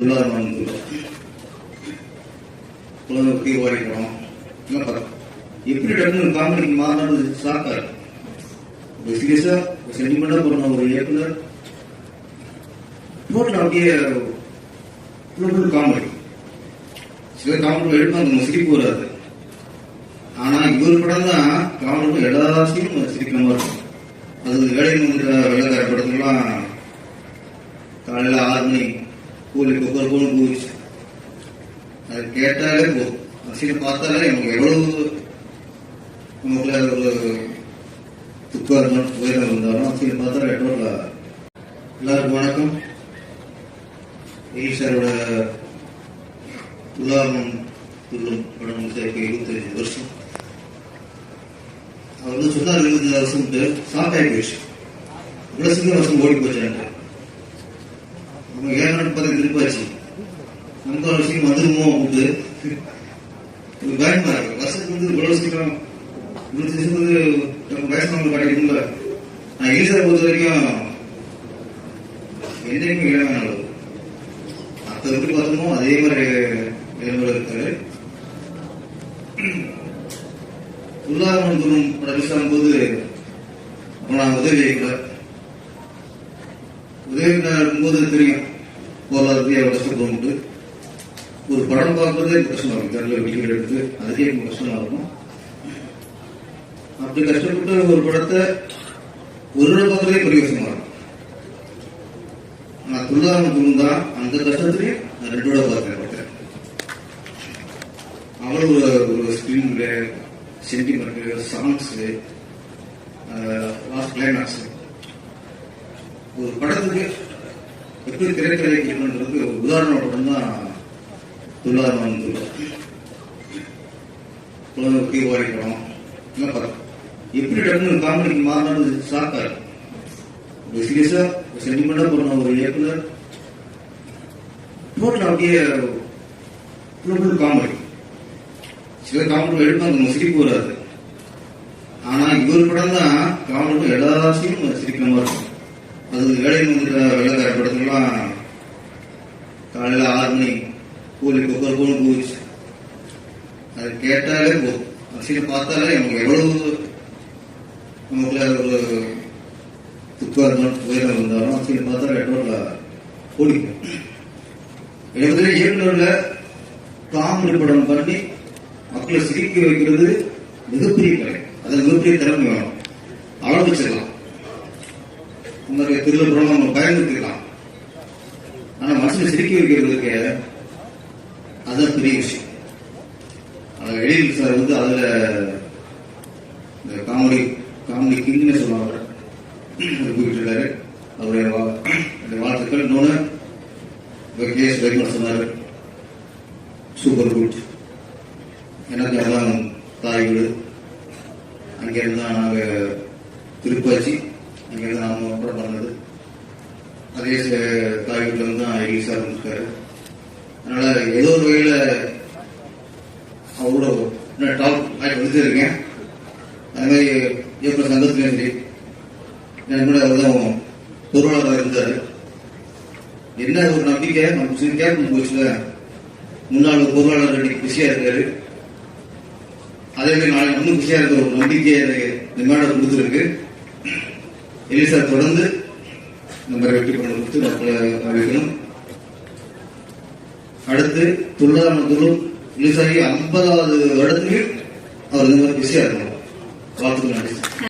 உதாரணம் குழந்தை படம் எப்படி டக்குனு காமெடி மாறினது ஷாக்கா ஒரு சீரியஸா சென்டிமெண்டா ஒரு இயக்குனர் டோட்டல் அப்படியே ஃபுல் காமெடி சில காமெடி எடுக்கும் அந்த சிரிப்பு வராது ஆனா இவர் படம் தான் காமெடி எல்லாத்தையும் சிரிக்கிற மாதிரி இருக்கும் அது வேலையில் வந்துட்ட வெள்ளக்கார படத்துலாம் காலையில் ஆறு மணி கூலி குக்கர் கூட போயிடுச்சு அது கேட்டாலே போதும். அசினை பார்த்தாலே நமக்கு எவ்வளவு நமக்குள்ள ஒரு துக்கம் இருந்தாலும் உயரம் இருந்தாலும் அசினை பார்த்தாலே டோட்டலா எல்லாருக்கும் வணக்கம். ஈஸ்வரோட உதாரணம் துள்ளும் படம் வந்து இருபத்தஞ்சு வருஷம். அவர் வந்து சொன்னார் இருபத்தஞ்சு வருஷம் ஷாக் ஆகி போயிடுச்சு. இவ்வளோ சீக்கிரம் வருஷம் ஓடி போச்சு நம்ம ஏழு பதவி திருப்பாச்சு நம்ம விஷயம் வந்துருமோ அப்படின்ட்டு. பயமா இருக்கு. வருஷத்துக்கு வந்து இவ்வளவு சீக்கிரம் இவ்வளவு சீக்கிரம் வந்து நம்ம வயசானவங்க நான் ஈஸியாக பொறுத்த வரைக்கும் என்றைக்கும் இளமையான அளவு அப்ப எப்படி பார்த்தோமோ அதே மாதிரி இளமையில இருக்காரு. உதாரணம் தூரம் படம் போது நான் உதவி இயக்குனர் இருக்கும்போது தெரியும். பொருளாதாரத்தை எவ்வளவு கஷ்டப்படும்ட்டு ஒரு படம் பார்க்கறதே கஷ்டமா இருக்கும் தெரியல டிக்கெட் எடுத்து அதுக்கே எனக்கு கஷ்டமா இருக்கும். அப்படி கஷ்டப்பட்டு ஒரு படத்தை ஒரு நாள் பார்க்கறதே பெரிய கஷ்டமா இருக்கும் நான் துள்ளாரம் துணிந்தா அந்த கஷ்டத்திலையும் நான் ரெண்டு விட பார்க்கிறேன் படத்தை அவ்வளவு ஒரு ஒரு screen sentiment songs last climax ஒரு படத்துக்கு எப்படி திரைக்கதை வைக்கணுன்றது ஒரு உதாரண படம் தான் துள்ளாரம் படம் எப்படி டக்குனு காமெடிக்கு மாறினது ஷாக்கா ஒரு சீரியஸா சென்டிமெண்டா ஒரு இயக்குனர். டோட்டல் அப்படியே ஃபுல் காமெடி சில காமெடி எடுக்கும் அந்த சிரிப்பு வராது ஆனா இவர் படம் தான் காமெடி எல்லாத்தையும் சிரிக்கிற மாதிரி இருக்கும். அது வேலையில் வந்துட்ட வெள்ளக்கார படத்துலாம் காலையில் ஆறு மணி கூலி குக்கர் கூட போயிடுச்சு. அது கேட்டாலே போதும். அசினை பார்த்தாலே நமக்கு எவ்வளவு நமக்குள்ள ஒரு துக்கம் இருந்தாலும் உயரம் இருந்தாலும் அசினை பார்த்தாலே எவ்வளோ ஓடிக்கும் எழுபதுல இயக்குநர்ல காமெடி படம் பண்ணி மக்களை சிரிக்க வைக்கிறது மிகப்பெரிய கலை. அது மிகப்பெரிய திறமை வேணும். ஆரம்பிச்சிடலாம் உங்களுடைய திருவிழா நம்ம பயன்படுத்திக்கலாம். ஆனா மனசுல சிரிக்க வைக்கிறதுக்கு அதுதான் பெரிய விஷயம். அது எழில் சார் வந்து அதுல இந்த காமெடி காமெடி கிங்னு சொல்லுவாங்க. குறிப்பிட்டிருக்காரு அவருடைய வா- வாழ்த்துக்கள். இன்னொன்று கேஎஸ் வெங்கட் சொன்னார். Super good. எனக்கு அதான் தாய் வீடு. அங்கிருந்து தான் நாங்கள் திருப்பாச்சி. அங்கிருந்து நாம படம் பண்ணது அதே சில தாய் தான் ரிலீஸ் ஆரம்பிச்சிருக்காரு அதனால ஏதோ ஒரு வகையில் அவ்வளோ டாப் ஆகிட்டு வந்துருக்கேன் அது மாதிரி இயக்குனர் சங்கத்துலையும் சரி எனக்கு கூட அவர் தான் பொருளாளராக இருந்தார். என்ன ஒரு நம்பிக்கை? நம்ம சிறு கேட்கும் போச்சுல. முன்னாள் பொருளாளர் இன்னைக்கு பிஸியாக இருக்காரு. அதே மாதிரி நாளைக்கு இன்னும் பிஸியாக இருக்கிற ஒரு நம்பிக்கை எனக்கு இந்த மேடம் கொடுத்துருக்கு. எலிசா தொடர்ந்து நம்ம வெற்றி பண்ண கொடுத்து மக்களை அறிவிக்கணும். அடுத்து துள்ளாமத்தூரும் எலிசாகி ஐம்பதாவது வருடத்துக்கு அவர் இந்த மாதிரி பிஸியா இருக்கணும். வாழ்த்துக்கள் நன்றி.